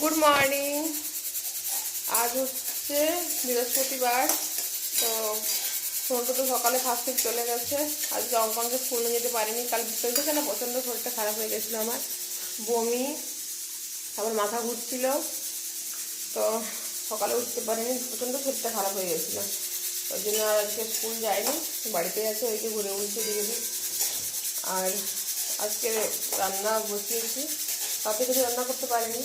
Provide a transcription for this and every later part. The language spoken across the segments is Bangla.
গুড মর্নিং আজ হচ্ছে বৃহস্পতিবার, তো সোনটা তো সকালে ফার্স্ট শিফট চলে গেছে। আজকে অঙ্কনকে নিয়ে যেতে পারিনি, কাল বিকেল থেকে না প্রচণ্ড শরীরটা খারাপ হয়ে গেছিল আমার। বমি আবার মাথা ঘুরছিল, তো সকালে উঠতে পারিনি, প্রচণ্ড শরীরটা খারাপ হয়ে গেছিল। ওই জন্য আর আজকে স্কুল যায়নি বাড়িতে আছে ওই যে ঘুরে দিকে দিকে আর আজকে রান্না বসিয়েছি তাতে কিছু রান্না করতে পারিনি।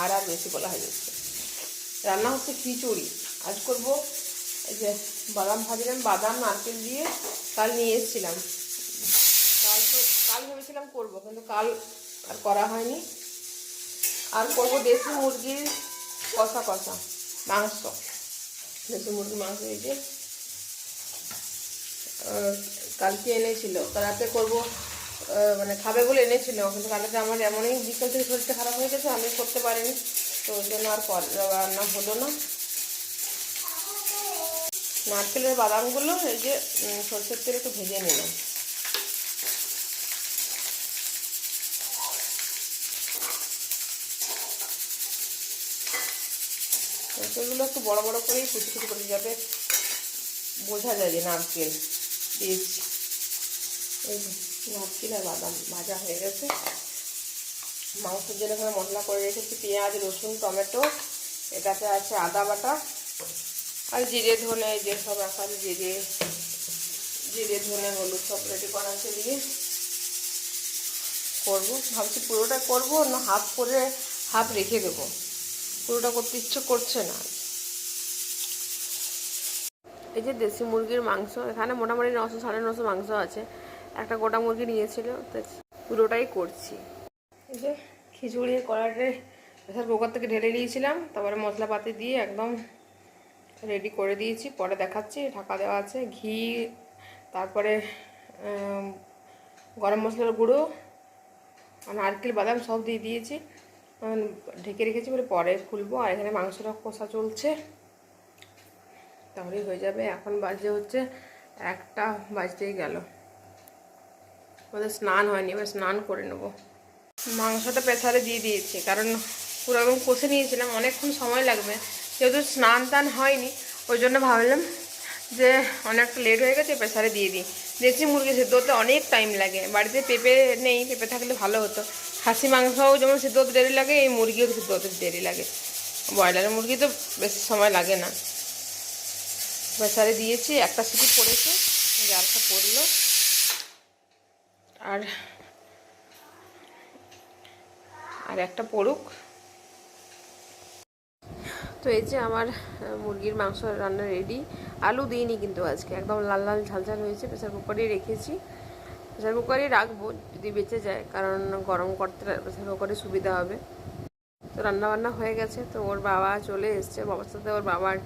আর আর বেশি বলা হয়ে যাচ্ছে। রান্না হচ্ছে খিচুড়ি। আজ করব এই যে বাদাম ভাজলাম, বাদাম, নারকেল দিয়ে কাল নিয়ে এসেছিলাম। কাল তো, কাল ভেবেছিলাম করব, কিন্তু কাল আর করা হয়নি। আর করব দেশি মুরগির কষা কষা, মাংস। দেশি মুরগির মাংস এই যে কালকে এনেছিল। রাতে করব মানে খাবে বলে এনেছিল। কিন্তু কালকে আমার এমনই বিকেল থেকে শরীরটা খারাপ হয়ে গেছে, আমি করতে পারিনি। তো ওই জন্য আর রান্না হলো না। নারকেলের বাদামগুলো এই যে সরষের তেলে একটু ভেজে নিলাম। সরষেগুলো একটু বড় বড় করেই কুচি কুচি করে যাবে বোঝা যায় যে নারকেল দিয়েছি এই নারকেল বাদাম ভাজা হয়ে গেছে। মাংসের জন্য এখানে মশলা করে রেখেছি, পেঁয়াজ, রসুন, টমেটো, এটাতে আছে আদা বাটা আর জিরে ধনে, এই যে সব রাখা জিরে জিরে ধনে, হলুদ সব রেডি করা আছে দিয়ে করব। ভাবছি পুরোটা করব, না হাফ করে হাফ রেখে দেবো। পুরোটা করতে ইচ্ছে করছে না। এই যে দেশি মুরগির মাংস, এখানে মোটামুটি নশো, সাড়ে নশো মাংস আছে। একটা গোটা মুরগি নিয়েছিল পুরোটাই করছি। এই যে খিচুড়ি, কড়াইতে প্রেসার কুকার থেকে ঢেলে নিয়েছিলাম, তারপরে মশলাপাতি দিয়ে একদম রেডি করে দিয়েছি, পরে দেখাচ্ছি, ঢাকা দেওয়া আছে, ঘি, তারপরে গরম মশলার গুঁড়ো নারকেল, বাদাম সব দিয়ে দিয়েছি। ঢেকে রেখেছি বলে পরে খুলবো, আর এখানে মাংসটা কষা চলছে। তাহলেই হয়ে যাবে, এখন বাজে হচ্ছে একটা বাজতেই গেল। ওদের স্নান হয়নি, এবার স্নান করে নেব। মাংসটা প্রেসারে দিয়ে দিয়েছি, কারণ পুরো একদম কষে নিয়েছিলাম, অনেকক্ষণ সময় লাগবে। যেহেতু স্নান টান হয়নি, ওই জন্য ভাবলাম যে অনেকটা লেট হয়ে গেছে, প্রেসারে দিয়ে দিই। দেশি মুরগি সেদ্ধ হতে অনেক টাইম লাগে। বাড়িতে পেঁপে নেই, পেঁপে থাকলে ভালো হতো। খাসি মাংসও যেমন সেদ্ধ হতে দেরি লাগে, এই মুরগিও সেদ্ধ হতে দেরি লাগে। ব্রয়লারের মুরগি তো বেশি সময় লাগে না। প্রেসারে দিয়েছি, একটা সিটি পড়েছে, জালটা পড়ল। আর আর একটা পড়ুক তো এই যে আমার মুরগির মাংস রান্না রেডি আলু দিইনি কিন্তু আজকে। একদম লাল লাল ঝাল ঝাল হয়েছে। প্রেসার কুকারেই রেখেছি। প্রেসার কুকারেই রাখব যদি বেঁচে যায়, কারণ গরম করতে প্রেসার কুকারে সুবিধা হবে। তো রান্না বান্না হয়ে গেছে। তো ওর বাবা চলে এসছে। বাবার সাথে ওর বাবার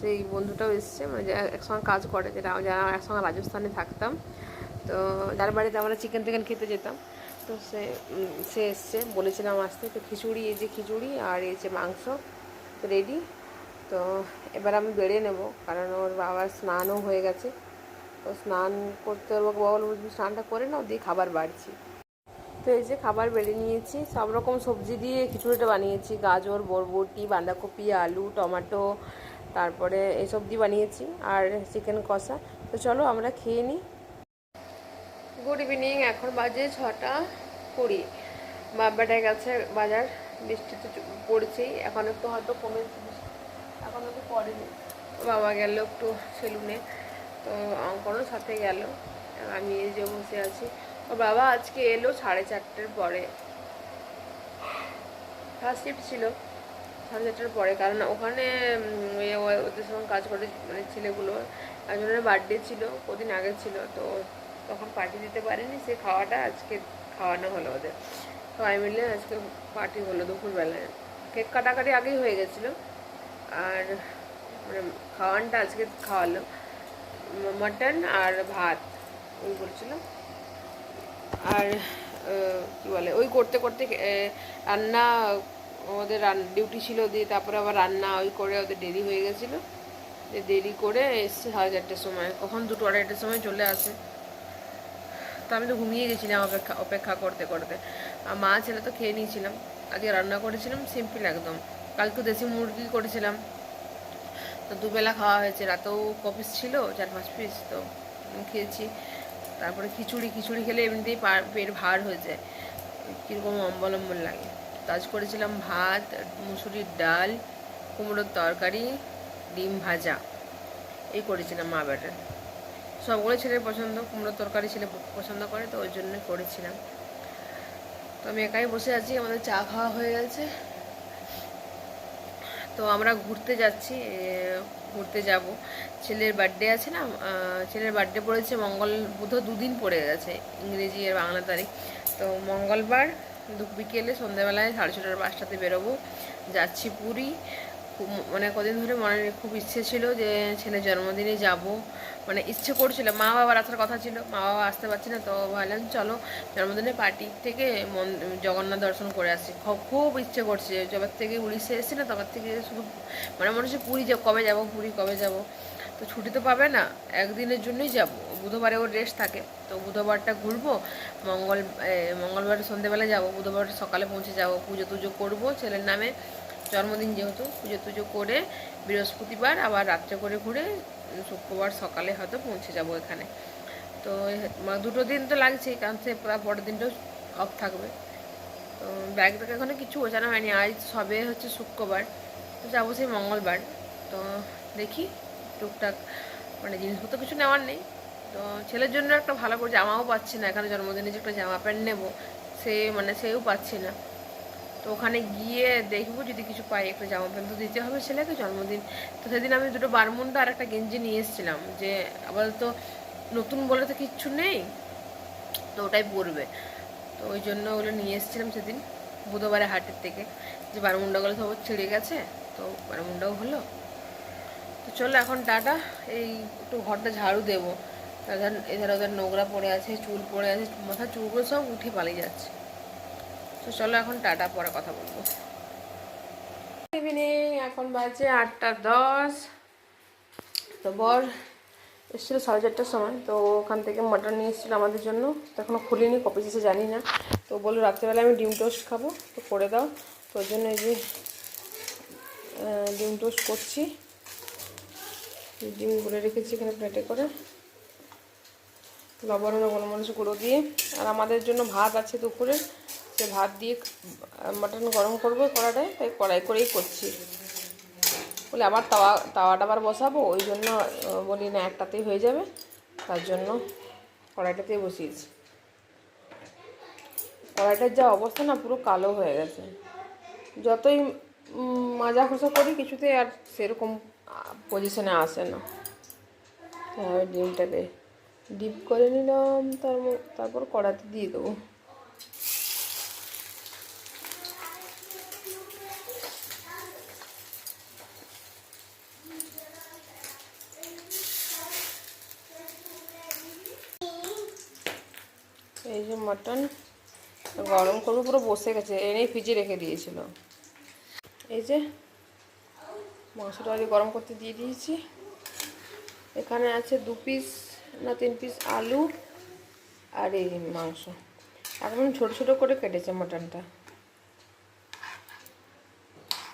সেই বন্ধুটাও এসছে। মানে একসঙ্গে কাজ করে, যেটা যারা একসঙ্গে রাজস্থানে থাকতাম। তো যার বাড়িতে আমরা চিকেন টিকেন খেতে যেতাম। তো সে সে এসছে, বলেছিলাম আসতে, তো খিচুড়ি, এই যে খিচুড়ি আর এই যে মাংস রেডি তো এবার আমি বেড়ে নেব, কারণ ওর বাবার স্নানও হয়ে গেছে। তো স্নান করতে ওর বাবা বলব তুমি স্নানটা করে নাও, দিয়ে খাবার বাড়ছি। তো এই যে খাবার বেড়ে নিয়েছি, সব রকম সবজি দিয়ে খিচুড়িটা বানিয়েছি। গাজর, বরবটি, বাঁধাকপি, আলু, টমেটো, তারপরে এইসব দিয়ে বানিয়েছি, আর চিকেন কষা। তো চলো আমরা খেয়ে নিই গুড ইভিনিং, এখন বাজে ছটা কুড়ি। বাবাটায় গেছে বাজার, বৃষ্টি তো পড়ছেই, এখন একটু হয়তো কমে এখন একটু পড়েনি। বাবা গেল একটু সেলুনে, তো অঙ্কনও সাথে গেল, আমি এই যে বসে আছি। ও বাবা আজকে এলো সাড়ে চারটের পরে। ফার্স্ট শিফট ছিল, সাড়ে চারটার পরে, কারণ ওখানে ওদের সঙ্গে কাজ করে মানে ছেলেগুলো, একজনের বার্থডে ছিল, কদিন আগে ছিল, তো তখন পার্টি দিতে পারিনি সে খাওয়াটা আজকে খাওয়ানো হলো ওদের। সবাই মিলে আজকে পার্টি হলো দুপুরবেলায়। কেক কাটাকাটি আগেই হয়ে গেছিল। আর মানে খাওয়ানটা আজকে খাওয়ালো। মাটন আর ভাত, ওই বলছিল। আর কি বলে, ওই করতে করতে রান্না, ওদের ডিউটি ছিল দিয়ে তারপরে আবার রান্না ওই করে ওদের দেরি হয়ে গেছিল। দেরি করে এসছে সাড়ে চারটের সময়। কখন দুটো আড়াইটার সময় চলে আসে। তো আমি তো ঘুমিয়ে গেছিলাম অপেক্ষা অপেক্ষা করতে করতে। আর মা ছেলে তো খেয়ে নিয়েছিলাম। আজকে রান্না করেছিলাম সিম্পল একদম। কালকে দেশি মুরগি করেছিলাম। তো দুবেলা খাওয়া হয়েছে। রাতেও কপিস ছিল, চার, পাঁচ পিস তো খেয়েছি। তারপরে খিচুড়ি খিচুড়ি খেলে এমনিতেই পেট ভার হয়ে যায়। কীরকম অম্বলম্বন লাগে। তো আজ করেছিলাম ভাত, মুসুরির ডাল, কুমড়োর তরকারি, ডিম ভাজা। এই করেছিলাম মা ব্যাটার। সবগুলো ছেলের পছন্দ, কুমড়োর তরকারি ছেলে পছন্দ করে, তো ওই জন্য করেছিলাম। তো আমি একাই বসে আছি, আমাদের চা খাওয়া হয়ে গেছে। তো আমরা ঘুরতে যাচ্ছি ঘুরতে যাব। ছেলের বার্থডে আছে না ছেলের বার্থডে পড়েছে মঙ্গল বুধ দুদিন পড়ে গেছে, ইংরেজি আর বাংলা তারিখ। তো মঙ্গলবার বিকেলে সন্ধ্যাবেলায় সাড়ে ছটার পাঁচটাতে বেরোবো। যাচ্ছি পুরী। মানে কদিন ধরে মনে, খুব ইচ্ছে ছিল যে ছেলের জন্মদিনে যাব। মানে ইচ্ছে করছিল। মা বাবার আসার কথা ছিল। মা বাবা আসতে পারছি না, তো ভাবলাম চলো জন্মদিনের পার্টি থেকে মন, জগন্নাথ দর্শন করে আসি। খুব ইচ্ছে করছে। যবার থেকে উড়িষ্যা এসেছি না তবার থেকে শুধু মানে মনে হচ্ছে পুরী কবে যাব, পুরী কবে যাব। তো ছুটি তো পাবে না, একদিনের জন্যই যাব। বুধবারে ওর রেস্ট থাকে। তো বুধবারটা ঘুরবো, মঙ্গল মঙ্গলবার সন্ধ্যেবেলা যাব, বুধবার সকালে পৌঁছে যাব, পুজো টুজো করব ছেলের নামে। জন্মদিন যেহেতু, পুজো টুজো করে বৃহস্পতিবার আবার রাত্রে করে ঘুরে শুক্রবার সকালে হয়তো পৌঁছে যাব এখানে। তো দুটো দিন তো লাগছেই, কারণ সে পরের দিনটাও অফ থাকবে। তো ব্যাগ থেকে এখনও কিছু গোছানো হয়নি, আজ সবে হচ্ছে শুক্রবার। তো যাব সেই মঙ্গলবার। তো দেখি টুকটাক মানে জিনিসপত্র কিছু নেওয়ার নেই। তো ছেলের জন্য একটা ভালো করে জামাও পাচ্ছি না, এখানে জন্মদিনে যে একটা জামা প্যান্ট নেব, সে মানে সেও পাচ্ছি না। তো ওখানে গিয়ে দেখব যদি কিছু পাই, একটা জামা প্যান্ট তো দিতে হবে ছেলেকে, জন্মদিন। তো সেদিন আমি দুটো বারমুন্ডা আর একটা গেঞ্জি নিয়ে এসেছিলাম যে আপাতত নতুন বলে তো কিচ্ছু নেই, তো ওটাই পরবে। তো ওই জন্য ওগুলো নিয়ে এসেছিলাম সেদিন বুধবারে হাটের থেকে, যে বারমুন্ডাগুলো সব ছিঁড়ে গেছে, তো বারমুন্ডাও হলো। তো চলো এখন টাটা, এই একটু ঘরটা ঝাড়ু দেবো। এধার এধার ওদের নোংরা পড়ে আছে, চুল পড়ে আছে, মাথার চুলগুলো সব উঠে পালিয়ে যাচ্ছে। তো চলো এখন টাটা, পরে কথা বলব। ইভিনিং এখন বাজে আটটা দশ। তো বর এসেছিল সাড়ে চারটার সময়, তো ওখান থেকে মাটন নিয়ে এসেছিল আমাদের জন্য। তো এখনও খুলিনি কপি এসে জানি না। তো বলল রাত্রেবেলা আমি ডিম টোস্ট খাব, তো করে দাও। তো ওই জন্য এই যে ডিম টোস্ট করছি। ডিম গুলে রেখেছি এখানে প্লেটে করে। লবণ গোলমরিচ গুঁড়ো দিয়ে। আর আমাদের জন্য ভাত আছে দুপুরে। সে ভাত দিয়ে মাটন গরম করব কড়াটায়, তাই কড়াই করেই করছি। বলে আবার তাওয়া, তাওয়াটা আবার বসাবো, ওই জন্য বলি না একটাতেই হয়ে যাবে, তার জন্য কড়াইটাতেই বসিয়েছি। কড়াইটার যা অবস্থা না, পুরো কালো হয়ে গেছে। যতই মাজা খসা করি, কিছুতে আর সেরকম পজিশনে আসে না। তাই ডিমটাকে ডিপ করে নিলাম তারপর তারপর কড়াতে দিয়ে দেবো। এই যে মাটন গরম করব পুরো বসে গেছে, এনেই ফ্রিজে রেখে দিয়েছিল। এই যে মাংসটা আগে গরম করতে দিয়ে দিয়েছি। এখানে আছে দু পিস না তিন পিস আলু আর এই মাংস। একদম ছোট ছোট করে কেটেছে মাটনটা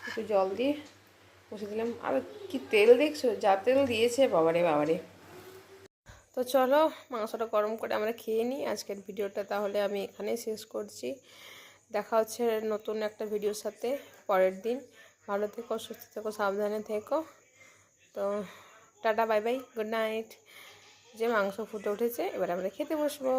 একটু জল দিয়ে বসে দিলাম। আর কি তেল দেখছ? যা তেল দিয়েছে, বাবারে বাবারে। তো চলো মাংসটা গরম করে আমরা খেয়ে নিই। আজকের ভিডিওটা তাহলে আমি এখানেই শেষ করছি। দেখা হচ্ছে নতুন একটা ভিডিওর সাথে পরের দিন। ভালো থেকো, সুস্থ থেকো, সাবধানে থেকো। তো tata, bye bye, good night. যে মাংস ফুটে উঠেছে, এবার আমরা খেতে বসবো।